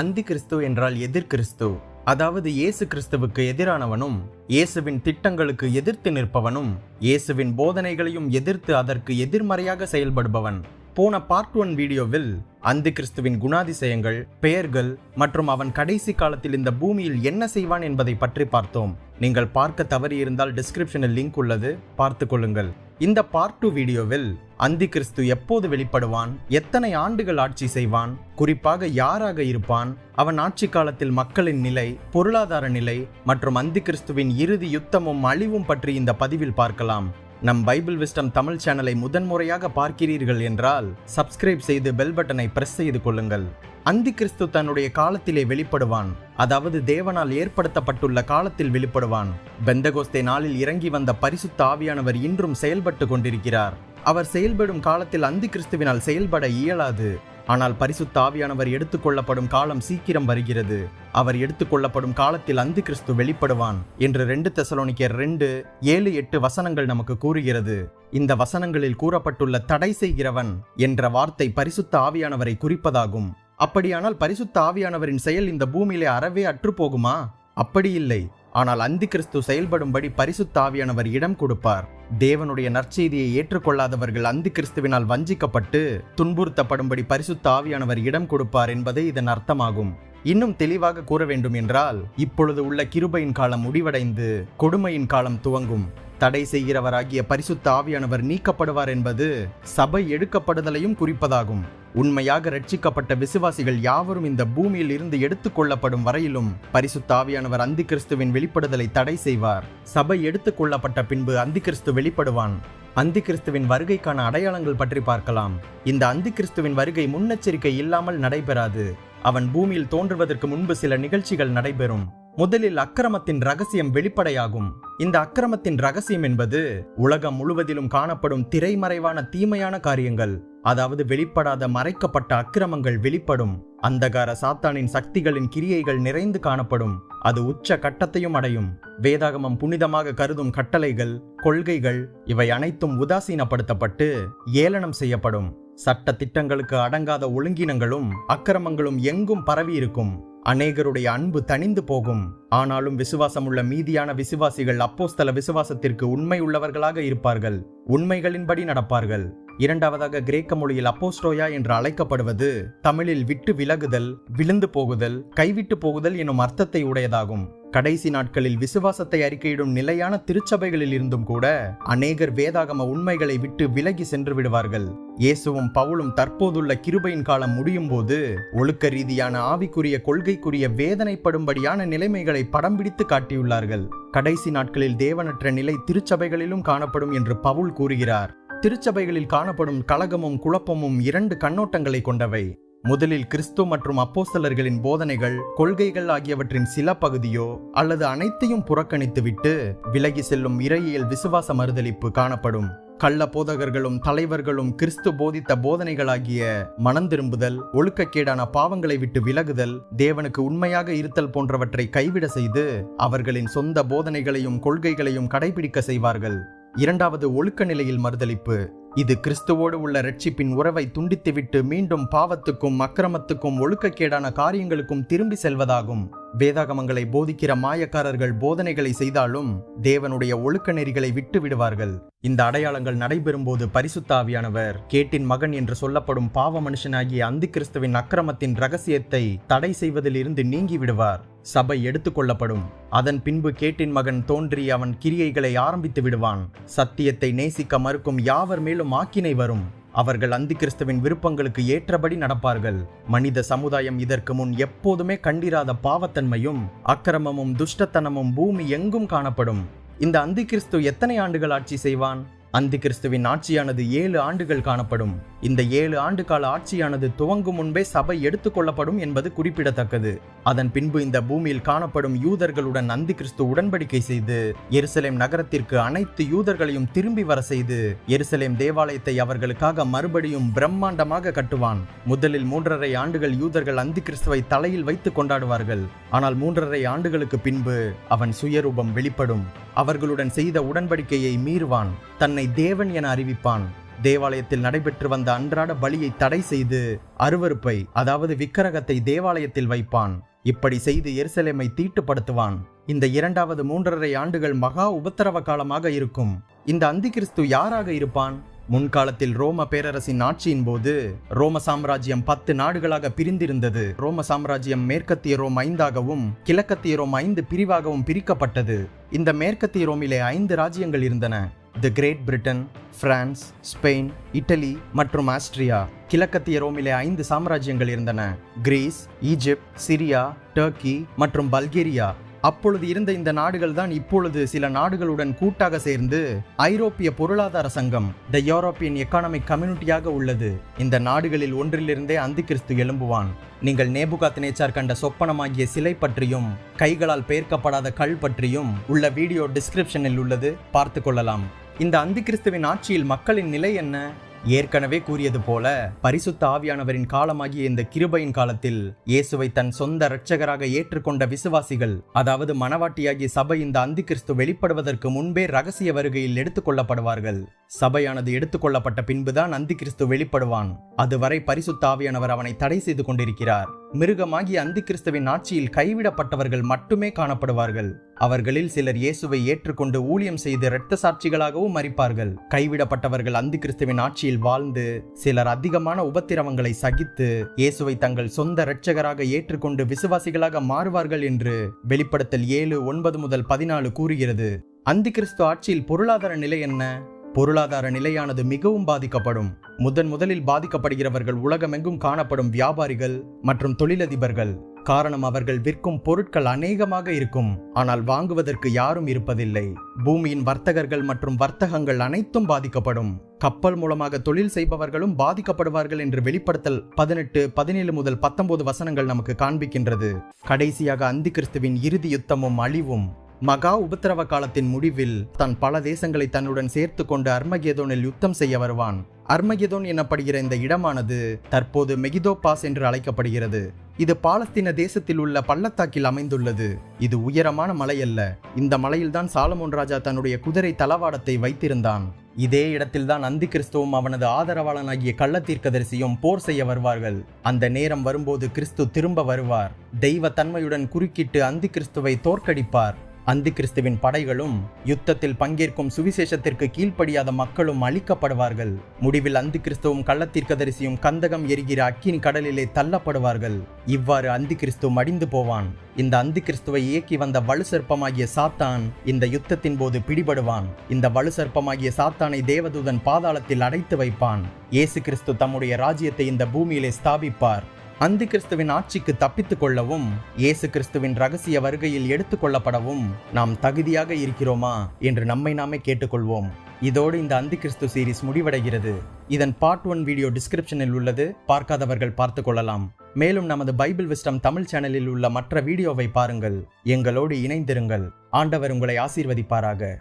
அந்தி கிறிஸ்து என்றால் எதிர் கிறிஸ்து. அதாவது இயேசு கிறிஸ்துவுக்கு எதிரானவனும் இயேசுவின் திட்டங்களுக்கு எதிர்த்து நிற்பவனும் இயேசுவின் போதனைகளையும் எதிர்த்து அதற்கு எதிர்மறையாக செயல்படுபவன். போன பார்ட் ஒன் வீடியோவில் அந்தி கிறிஸ்துவின் குணாதிசயங்கள் பெயர்கள் மற்றும் அவன் கடைசி காலத்தில் இந்த பூமியில் என்ன செய்வான் என்பதை பற்றி பார்த்தோம். நீங்கள் பார்க்க தவறியிருந்தால் டிஸ்கிரிப்ஷனில் லிங்க் உள்ளது. பார்த்து கொள்ளுங்கள். இந்த பார்ட் டூ வீடியோவில் அந்தி கிறிஸ்து எப்போது வெளிப்படுவான்? எத்தனை ஆண்டுகள் ஆட்சி செய்வான்? குறிப்பாக யாராக இருப்பான்? அவன் ஆட்சி காலத்தில் மக்களின் நிலை பொருளாதார நிலை மற்றும் அந்தி கிறிஸ்துவின் இறுதி யுத்தமும் அழிவும் பற்றி இந்த பதிவில் பார்க்கலாம். நம் பைபிள் விஸ்டம் தமிழ் சேனலை முதன்முறையாக பார்க்கிறீர்கள் என்றால் சப்ஸ்கிரைப் செய்து பெல் பட்டனை பிரஸ் செய்து கொள்ளுங்கள். அந்தி கிறிஸ்து தன்னுடைய காலத்திலே வெளிப்படுவான். அதாவது தேவனால் ஏற்படுத்தப்பட்டுள்ள காலத்தில் வெளிப்படுவான். பெந்தகோஸ்தே நாளில் இறங்கி வந்த பரிசுத்த ஆவியானவர் இன்றும் செயல்பட்டு கொண்டிருக்கிறார். அவர் செயல்படும் காலத்தில் அந்தி கிறிஸ்துவினால் செயல்பட இயலாது. ஆனால் பரிசுத்த ஆவியானவர் எடுத்துக்கொள்ளப்படும் காலம் சீக்கிரம் வருகிறது. அவர் எடுத்துக்கொள்ளப்படும் காலத்தில் அந்தி கிறிஸ்து வெளிப்படுவான் என்று ரெண்டு தெசலோனிக்கர் ரெண்டு ஏழு எட்டு வசனங்கள் நமக்கு கூறுகிறது. இந்த வசனங்களில் கூறப்பட்டுள்ள தடை செய்கிறவன் என்ற வார்த்தை பரிசுத்த ஆவியானவரை குறிப்பதாகும். அப்படியானால் பரிசுத்த ஆவியானவரின் செயல் இந்த பூமியிலே அறவே அற்று போகுமா அப்படி இல்லை ஆனால் அந்தி கிறிஸ்து செயல்படும்படி பரிசுத்த ஆவியானவர் இடம் கொடுப்பார். தேவனுடைய நற்செய்தியை ஏற்றுக்கொள்ளாதவர்கள் அந்தி கிறிஸ்துவினால் வஞ்சிக்கப்பட்டு துன்புறுத்தப்படும்படி பரிசுத்த ஆவியானவர் இடம் கொடுப்பார் என்பதே இதன் அர்த்தமாகும். இன்னும் தெளிவாக கூற வேண்டும் என்றால் இப்பொழுது உள்ள கிருபையின் காலம் முடிவடைந்து கொடுமையின் காலம் துவங்கும். தடை செய்கிறவராகிய பரிசுத்த ஆவியானவர் நீக்கப்படுவார் என்பது சபை எடுக்கப்படுதலையும் குறிப்பதாகும். உண்மையாக ரட்சிக்கப்பட்ட விசுவாசிகள் யாவரும் இந்த பூமியில் இருந்து எடுத்துக்கொள்ளப்படும் வரையிலும் பரிசுத்தாவியானவர் அந்தி கிறிஸ்துவின் வெளிப்படுதலை தடை செய்வார். சபை எடுத்துக் கொள்ளப்பட்ட பின்பு அந்தி கிறிஸ்து வெளிப்படுவான். அந்தி கிறிஸ்துவின் வருகைக்கான அடையாளங்கள் பற்றி பார்க்கலாம். இந்த அந்தி கிறிஸ்துவின் வருகை முன்னெச்சரிக்கை இல்லாமல் நடைபெறாது. அவன் பூமியில் தோன்றுவதற்கு முன்பு சில நிகழ்ச்சிகள் நடைபெறும். முதலில் அக்கிரமத்தின் ரகசியம் வெளிப்படையாகும். இந்த அக்கிரமத்தின் ரகசியம் என்பது உலகம் முழுவதிலும் காணப்படும் திரைமறைவான தீமையான காரியங்கள். அதாவது வெளிப்படாத மறைக்கப்பட்ட அக்கிரமங்கள் வெளிப்படும். அந்தகார சாத்தானின் சக்திகளின் கிரியைகள் நிறைந்து காணப்படும். அது உச்ச கட்டத்தையும் அடையும். வேதாகமம் புனிதமாக கருதும் கட்டளைகள் கொள்கைகள் இவை அனைத்தும் உதாசீனப்படுத்தப்பட்டு ஏளனம் செய்யப்படும். சட்ட திட்டங்களுக்கு அடங்காத ஒழுங்கினங்களும் அக்கிரமங்களும் எங்கும் பரவி இருக்கும். அநேகருடைய அன்பு தணிந்து போகும். ஆனாலும் விசுவாசமுள்ள மீதியான விசுவாசிகள் அப்போஸ்தல விசுவாசத்திற்கு உண்மை உள்ளவர்களாக இருப்பார்கள். உண்மைகளின்படி நடப்பார்கள். இரண்டாவதாக கிரேக்க மொழியில் அப்போஸ்டோயா என்று அழைக்கப்படுவது தமிழில் விட்டு விலகுதல் விழுந்து போகுதல் கைவிட்டு போகுதல் எனும் அர்த்தத்தை உடையதாகும். கடைசி நாட்களில் விசுவாசத்தை அறிக்கையிடும் நிலையான திருச்சபைகளில் இருந்தும் கூட அநேகர் வேதாகம உண்மைகளை விட்டு விலகி சென்று விடுவார்கள். இயேசுவும் பவுலும் தற்போதுள்ள கிருபையின் காலம் முடியும் போது ஒழுக்க ரீதியான ஆவிக்குரிய கொள்கைக்குரிய வேதனைப்படும்படியான நிலைமைகளை படம் பிடித்து காட்டியுள்ளார்கள். கடைசி நாட்களில் தேவனற்ற நிலை திருச்சபைகளிலும் காணப்படும் என்று பவுல் கூறுகிறார். திருச்சபைகளில் காணப்படும் கலகமும் குழப்பமும் இரண்டு கண்ணோட்டங்களை கொண்டவை. முதலில் கிறிஸ்து மற்றும் அப்போஸ்தலர்களின் போதனைகள் கொள்கைகள் ஆகியவற்றின் சில பகுதியோ அல்லது அனைத்தையும் புறக்கணித்துவிட்டு விலகி செல்லும் இறையியல் விசுவாச மறுதளிப்பு காணப்படும். கள்ள போதகர்களும் தலைவர்களும் கிறிஸ்து போதித்த போதனைகளாகிய மனம் திரும்புதல் ஒழுக்கக்கேடான பாவங்களை விட்டு விலகுதல் தேவனுக்கு உண்மையாக இருத்தல் போன்றவற்றை கைவிட செய்து அவர்களின் சொந்த போதனைகளையும் கொள்கைகளையும் கடைபிடிக்க செய்வார்கள். இரண்டாவது ஒழுக்க நிலையில் மறுதளிப்பு. இது கிறிஸ்துவோடு உள்ள ரட்சிப்பின் உறவை துண்டித்துவிட்டு மீண்டும் பாவத்துக்கும் அக்கிரமத்துக்கும் ஒழுக்கக்கேடான காரியங்களுக்கும் திரும்பி செல்வதாகும். வேதாகமங்களை போதிக்கிற மாயக்காரர்கள் போதனைகளை செய்தாலும் தேவனுடைய ஒழுக்க நெறிகளை விட்டு விடுவார்கள் இந்த அடையாளங்கள் நடைபெறும்போது பரிசுத்தாவியானவர் கேட்டின் மகன் என்று சொல்லப்படும் பாவ மனுஷனாகிய அந்தி கிறிஸ்துவின் அக்கிரமத்தின் ரகசியத்தை தடை செய்வதில் இருந்து நீங்கி விடுவார் சபை எடுத்துக்கொள்ளப்படும். அதன் பின்பு கேட்டின் மகன் தோன்றி அவன் கிரியைகளை ஆரம்பித்து விடுவான். சத்தியத்தை நேசிக்க மறுக்கும் யாவர் மேலும் ஆக்கினை வரும்? அவர்கள் அந்தி கிறிஸ்துவின் விருப்பங்களுக்கு ஏற்றபடி நடப்பார்கள். மனித சமுதாயம் இதற்கு முன் எப்போதுமே கண்டிராத பாவத்தன்மையும் அக்கிரமமும் துஷ்டத்தனமும் பூமி எங்கும் காணப்படும். இந்த அந்தி கிறிஸ்து எத்தனை ஆண்டுகள் ஆட்சி செய்வான்? அந்தி கிறிஸ்துவின் ஆட்சியானது ஏழு ஆண்டுகள் காணப்படும். இந்த ஏழு ஆண்டு கால ஆட்சியானது துவங்கும் முன்பே சபை எடுத்துக்கொள்ளப்படும் என்பது குறிப்பிடத்தக்கது. அதன் பின்பு இந்த பூமியில் காணப்படும் யூதர்களுடன் அந்தி கிறிஸ்து உடன்படிக்கை செய்து எருசலேம் நகரத்திற்கு அனைத்து யூதர்களையும் திரும்பி வர செய்து எருசலேம் தேவாலயத்தை அவர்களுக்காக மறுபடியும் பிரம்மாண்டமாக கட்டுவான். முதலில் மூன்றரை ஆண்டுகள் யூதர்கள் அந்தி கிறிஸ்துவை தலையில் வைத்து கொண்டாடுவார்கள். ஆனால் மூன்றரை ஆண்டுகளுக்கு பின்பு அவன் சுயரூபம் வெளிப்படும். அவர்களுடன் செய்த உடன்படிக்கையை மீறுவான். தன்னை தேவன் என அறிவிப்பான். தேவாலயத்தில் நடைபெற்று வந்த அன்றாட பலியை தடை செய்து அருவருப்பை அதாவது விக்கிரகத்தை தேவாலயத்தில் வைப்பான். இப்படி செய்து எருசலேமை தீட்டுப்படுத்துவான். இந்த இரண்டாவது மூன்றரை ஆண்டுகள் மகா உபத்திரவ காலமாக இருக்கும். இந்த அந்திகிறிஸ்து யாராக இருப்பான்? முன்காலத்தில் ரோம பேரரசின் ஆட்சியின் போது ரோம சாம்ராஜ்யம் பத்து நாடுகளாக பிரிந்திருந்தது. ரோம சாம்ராஜ்யம் மேற்கத்திய ரோம் ஐந்தாகவும் கிழக்கத்திய ரோம் ஐந்து பிரிவாகவும் பிரிக்கப்பட்டது. இந்த மேற்கத்திய ரோமிலே ஐந்து ராஜ்யங்கள் இருந்தன. The great Britain France Spain Italy மற்றும் ஆஸ்ட்ரியா கிழக்கத்திய ரோமிலே ஐந்து சாம்ராஜ்யங்கள் இருந்தன. கிரீஸ் ஈஜிப்ட் சிரியா டர்க்கி மற்றும் பல்கேரியா அப்பொழுது இருந்த இந்த நாடுகள் தான் இப்பொழுது சில நாடுகளுடன் கூட்டாக சேர்ந்து ஐரோப்பிய பொருளாதார சங்கம் த யூரோப்பியன் எக்கானமிக் கம்யூனிட்டியாக உள்ளது. இந்த நாடுகளில் ஒன்றிலிருந்தே அந்திகிறிஸ்து எழும்புவான். நீங்கள் நேபுகாத் நேச்சார் கண்ட சொப்பனமாகிய சிலை பற்றியும் கைகளால் பெயர்க்கப்படாத கல் பற்றியும் உள்ள வீடியோ டிஸ்கிரிப்ஷனில் உள்ளது. பார்த்து கொள்ளலாம். இந்த அந்தி கிறிஸ்துவின் ஆட்சியில் மக்களின் நிலை என்ன? ஏற்கனவே கூறியது போல பரிசுத்த ஆவியானவரின் காலமாகிய இந்த கிருபையின் காலத்தில் இயேசுவை தன் சொந்த இரட்சகராக ஏற்றுக்கொண்ட விசுவாசிகள் அதாவது மனவாட்டியாகிய சபை இந்த அந்தி கிறிஸ்து வெளிப்படுவதற்கு முன்பே ரகசிய வருகையில் எடுத்துக்கொள்ளப்படுவார்கள் சபையானது எடுத்துக்கொள்ளப்பட்ட பின்புதான் அந்திகிறிஸ்து வெளிப்படுவான். அதுவரை பரிசுத்தாவியானவர் அவனை தடை செய்து கொண்டிருக்கிறார். மிருகமாகிய அந்திகிறிஸ்துவின் ஆட்சியில் கைவிடப்பட்டவர்கள் மட்டுமே காணப்படுவார்கள். அவர்களில் சிலர் இயேசுவை ஏற்றுக்கொண்டு ஊழியம் செய்து இரத்த சாட்சிகளாகவும் மறிப்பார்கள் கைவிடப்பட்டவர்கள் அந்தி கிறிஸ்துவின் ஆட்சியில் வாழ்ந்து சிலர் அதிகமான உபத்திரவங்களை சகித்து இயேசுவை தங்கள் சொந்த இரட்சகராக ஏற்றுக்கொண்டு விசுவாசிகளாக மாறுவார்கள் என்று வெளிப்படுத்தல் ஏழு ஒன்பது முதல் பதினாலு கூறுகிறது. அந்திகிறிஸ்து ஆட்சியில் பொருளாதார நிலை என்ன? பொருளாதார நிலையானது மிகவும் பாதிக்கப்படும். முதன் முதலில் பாதிக்கப்படுகிறவர்கள் உலகமெங்கும் காணப்படும் வியாபாரிகள் மற்றும் தொழிலதிபர்கள். காரணம் அவர்கள் விற்கும் பொருட்கள் அநேகமாக இருக்கும். ஆனால் வாங்குவதற்கு யாரும் இருப்பதில்லை. பூமியின் வர்த்தகர்கள் மற்றும் வர்த்தகங்கள் அனைத்தும் பாதிக்கப்படும். கப்பல் மூலமாக தொழில் செய்பவர்களும் பாதிக்கப்படுவார்கள் என்று வெளிப்படுத்தல் பதினெட்டு பதினேழு முதல் பத்தொன்பது வசனங்கள் நமக்கு காண்பிக்கின்றது. கடைசியாக அந்தி கிறிஸ்துவின் இறுதி யுத்தமும் அழிவும். மகா உபத்திரவ காலத்தின் முடிவில் தன் பல தேசங்களை தன்னுடன் சேர்த்து கொண்டு அர்மகேதோனில் யுத்தம் செய்ய வருவான். அர்மகேதோன் எனப்படுகிற இந்த இடமானது தற்போது மெகிதோ பாஸ் என்று அழைக்கப்படுகிறது. இது பாலஸ்தீன தேசத்தில் உள்ள பள்ளத்தாக்கில் அமைந்துள்ளது. இது உயரமான மலை அல்ல. இந்த மலையில்தான் சாலமோன் ராஜா தன்னுடைய குதிரை தளவாடத்தை வைத்திருந்தான். இதே இடத்தில்தான் அந்தி கிறிஸ்துவும் அவனது ஆதரவாளனாகிய கள்ளத்தீர்க்கதரிசியும் போர் செய்ய வருவார்கள். அந்த நேரம் வரும்போது கிறிஸ்து திரும்ப வருவார். தெய்வ தன்மையுடன் குறுக்கிட்டு அந்தி கிறிஸ்துவை தோற்கடிப்பார். அந்தி கிறிஸ்துவின் படைகளும் யுத்தத்தில் பங்கேற்கும் சுவிசேஷத்திற்கு கீழ்ப்படியாத மக்களும் அழிக்கப்படுவார்கள். முடிவில் அந்தி கிறிஸ்துவும் கள்ளத்தீர்க்கதரிசியும் கந்தகம் எரிகிற அக்கினி கடலிலே தள்ளப்படுவார்கள். இவ்வாறு அந்தி கிறிஸ்து மடிந்து போவான். இந்த அந்தி கிறிஸ்துவை இயக்கி வந்த வலு சர்ப்பமாகிய சாத்தான் இந்த யுத்தத்தின் போது பிடிபடுவான். இந்த வலு சர்ப்பமாகிய சாத்தானை தேவதூதன் பாதாளத்தில் அடைத்து வைப்பான். இயேசு கிறிஸ்து தம்முடைய ராஜ்யத்தை இந்த பூமியிலே ஸ்தாபிப்பார். அந்தி கிறிஸ்துவின் ஆட்சிக்கு தப்பித்துக் கொள்ளவும் இயேசு கிறிஸ்துவின் ரகசிய வருகையில் எடுத்துக்கொள்ளப்படவும் நாம் தகுதியாக இருக்கிறோமா என்று நம்மை நாமே கேட்டுக்கொள்வோம். இதோடு இந்த அந்தி கிறிஸ்து சீரிஸ் முடிவடைகிறது. இதன் பார்ட் ஒன் வீடியோ டிஸ்கிரிப்ஷனில் உள்ளது. பார்க்காதவர்கள் பார்த்து கொள்ளலாம். மேலும் நமது பைபிள் விஸ்டம் தமிழ் சேனலில் உள்ள மற்ற வீடியோவை பாருங்கள். எங்களோடு இணைந்திருங்கள். ஆண்டவர் உங்களை ஆசீர்வதிப்பாராக.